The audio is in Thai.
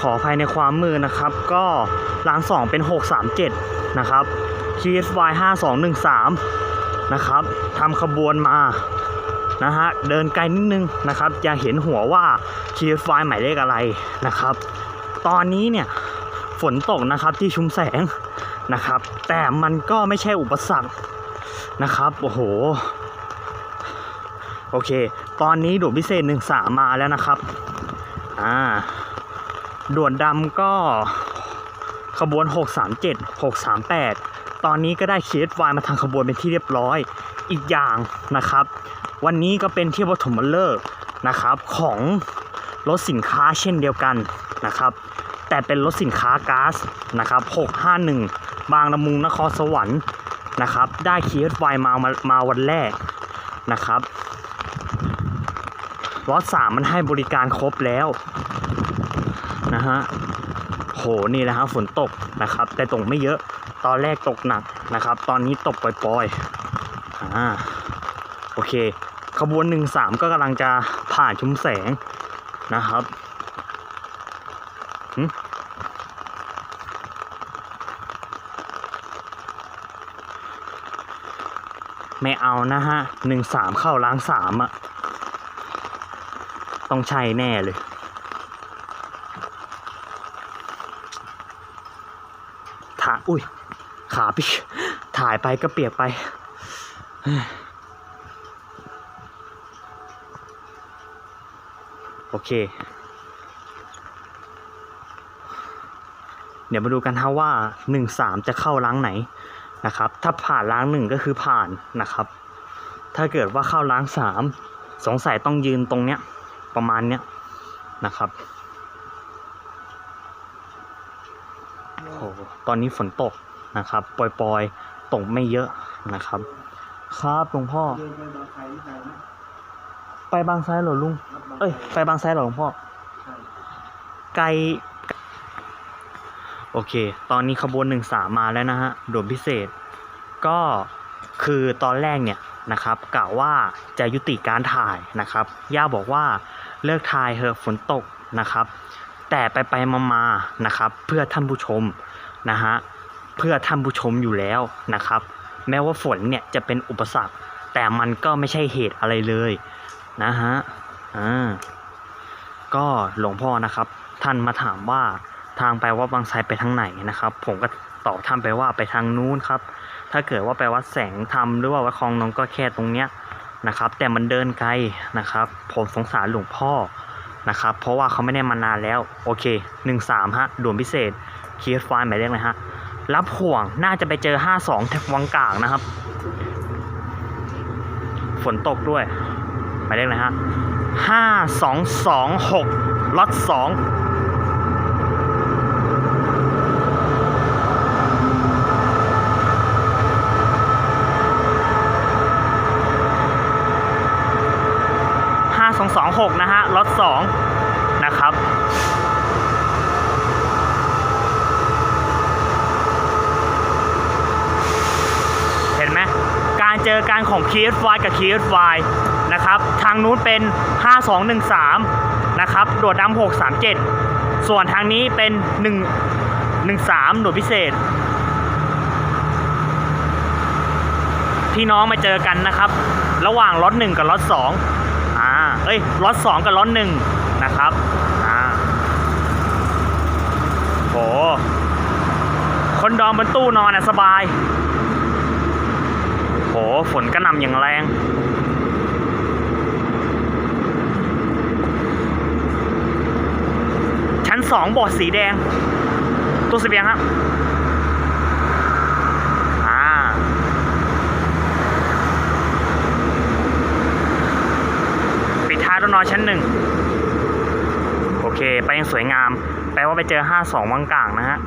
ขออภัยในความมือนะครับ ก็รางสองเป็น 637 นะครับ KSY 5213 นะครับทำขบวนมานะฮะเดินไกลนิดนึงนะครับอย่าเห็นหัวว่า KSY หมายเลขอะไรนะครับ ตอนนี้เนี่ยฝนตกนะครับที่ชุมแสงนะครับ แต่มันก็ไม่ใช่อุปสรรคนะครับโอ้โหโอเค ตอนนี้ด่วนพิเศษหนึ่งสามมาแล้วนะครับ อ่า ด่วนดำก็ขบวน 637 638 ตอนนี้ก็ได้เคสวายมาทางขบวนเป็นที่เรียบร้อยอีกอย่างนะครับ วันนี้ก็เป็นที่ปฐมฤกษ์นะครับของรถสินค้าเช่นเดียวกันนะครับ แต่เป็นรถสินค้าก๊าซนะครับ 651 บางละมุงนครสวรรค์นะครับ ได้เคสวายมามามาวันแรกนะครับรถสามมันให้บริการครบแล้ว นะฮะโหนี่นะฮะฝนตกนะครับ แต่ตกไม่เยอะตอนแรกตกหนักนะครับ ตอนนี้ตกปล่อยๆอ่าโอเค ขบวนหนึ่งสามก็กำลังจะผ่านชุมแสงนะครับหึไม่เอานะฮะหนึ่งสามเข้าล้างสามอะต้องใช่แน่เลยาอุ้ย ขาพี่ถ่ายไปก็เปียกไป โอเค เดี๋ยวมาดูกันฮะว่าหนึ่งสามจะเข้าล้างไหนนะครับ ถ้าผ่านล้างหนึ่งก็คือผ่านนะครับ ถ้าเกิดว่าเข้าล้างสามสงสัยต้องยืนตรงเนี้ยประมาณเนี้ยนะครับ โอ้โหตอนนี้ฝนตกนะครับปล่อยๆตกไม่เยอะนะครับ ครับหลวงพ่อ เดินไปบางไทรที่ไทยไหมไปบางไซเหรอลุงรับางเอ้ย ไปบางไซเหรอหลวงพ่อ ใช่ไกล โอเค ตอนนี้ขบวนหนึ่งสามมาแล้วนะฮะด่วนพิเศษ ก็คือตอนแรกเนี่ยนะครับกล่าวว่าจะยุติการถ่ายนะครับ ย่าบอกว่าเลิกถ่ายเถอะฝนตกนะครับ แต่ไปไปมามาๆนะครับ เพื่อท่านผู้ชม นะฮะเพื่อท่านผู้ชมอยู่แล้วนะครับ แม้ว่าฝนเนี่ยจะเป็นอุปสรรค แต่มันก็ไม่ใช่เหตุอะไรเลยนะฮะอ่าก็หลวงพ่อนะครับ ท่านมาถามว่าทางไปวัดบางไทรไปทางไหนนะครับ ผมก็ตอบท่านไปว่าไปทางนู้นครับ ถ้าเกิดว่าไปวัดแสงธรรมหรือว่าวัดคลองนองก็แค่ตรงเนี้ยนะครับ แต่มันเดินไกลนะครับ ผมสงสารหลวงพ่อนะครับ เพราะว่าเขาไม่ได้มานานแล้ว โอเคหนึ่งสามฮะด่วนพิเศษ คีฟไฟล์หมายเลขเลยฮะรับห่วงน่าจะไปเจอห้าสองแถววังกางนะครับ ฝนตกด้วย หมายเลขอะไรฮะห้าสองสองหกล็อตสองห้าสองสองหกนะฮะล็อตสองนะครับ เห็นไหม การ เจอกันของ KSY กับ KSY นะครับ ทางนู้นเป็น 5213 นะครับ โดดดำ637 ส่วนทางนี้เป็น 1 13 โดดพิเศษ พี่น้องมาเจอกันนะครับ ระหว่างล็อต1กับล็อต2อ่า เอ้ย ล็อต2กับล็อต1นะครับ อ่าโหคนดองบนตู้นอนอะสบาย ฝนกระหน่ำอย่างแรง ชั้นสองบอดสีแดง ตัวเสบียงครับอ่าปิดท้ายรถนอนชั้นหนึ่ง โอเค ไปยังสวยงาม แปลว่าไปเจอ 52วังกลางนะฮะ